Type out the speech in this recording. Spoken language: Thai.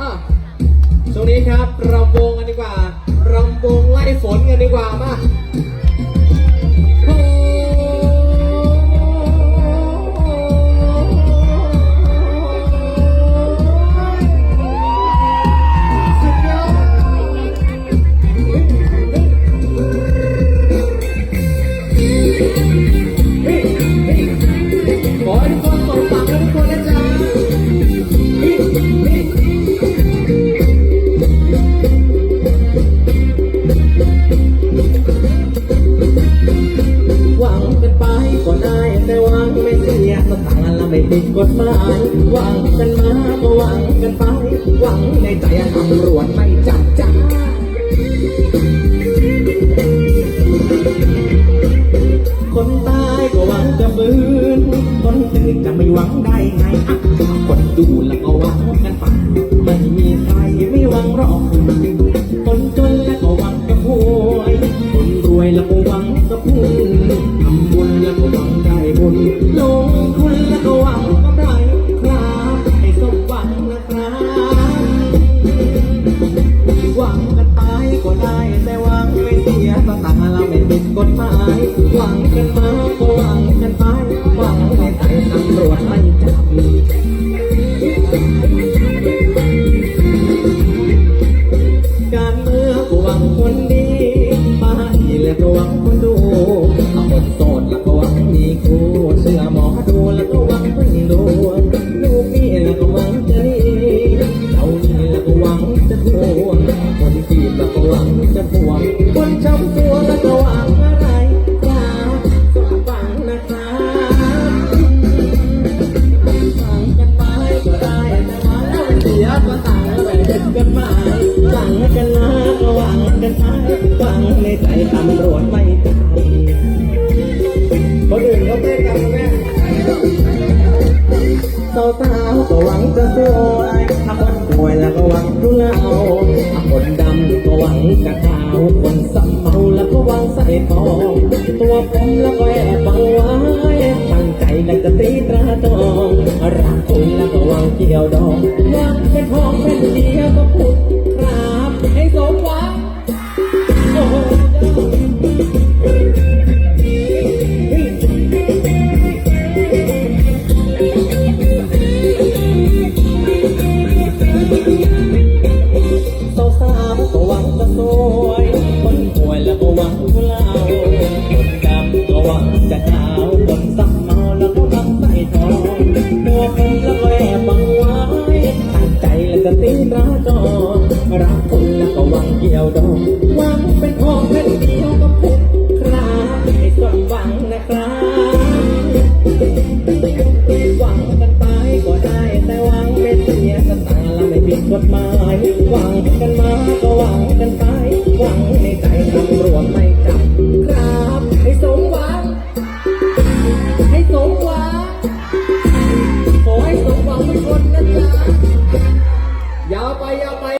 อะช่วงนี้ครับรำวงกันดีกว่ารำวงไล่ฝนกันดีกว่ามา ไม่ผิดกฎหมายหวังกันมาก็หวังกันไปหวังในใจตำรวจไม่จับจ้าคนตายก็หวังจะฟื้นคนตื่นจะไม่หวังได้ไงอะคนดูแล้วก็หวังกันไปไม่มีใครไม่หวังหรอกคนจนแล้วก็หวังจะรวยคนรวยแล้วก็หวังจะพูนทำบุญแล้วก็หวัง การเมืองก็หวังคนดีป้ายแล้วก็หวังคนดูเอาคนโสดแล้วก็หวังมีคู่เชื่อหมอดูแล้วก็หวังพึ่งดวงลูกนี่แล้วก็หวังจะดีเจ้านี่แล้วก็หวังจะทว สียก็ตางแล้วไม่เด็ดกันมายหวังกันมาก็หวังกันไปหวังในใจตำรวจไม่จับคนอื่นเขาเต้นกันแม่สาวสาวก็หวังจะสวยถ้าคนป่วยแล้วก็หวังดูเงาถ้าคนดำก็หวังจะขาวคนสัมเมาแล้วก็หวังใส่ทองตัวผมแล้วก็แอบบังไว้ตั้งใจแล้วจะตีตราจอง เดียวดองหวังเป็นทองเป็นดี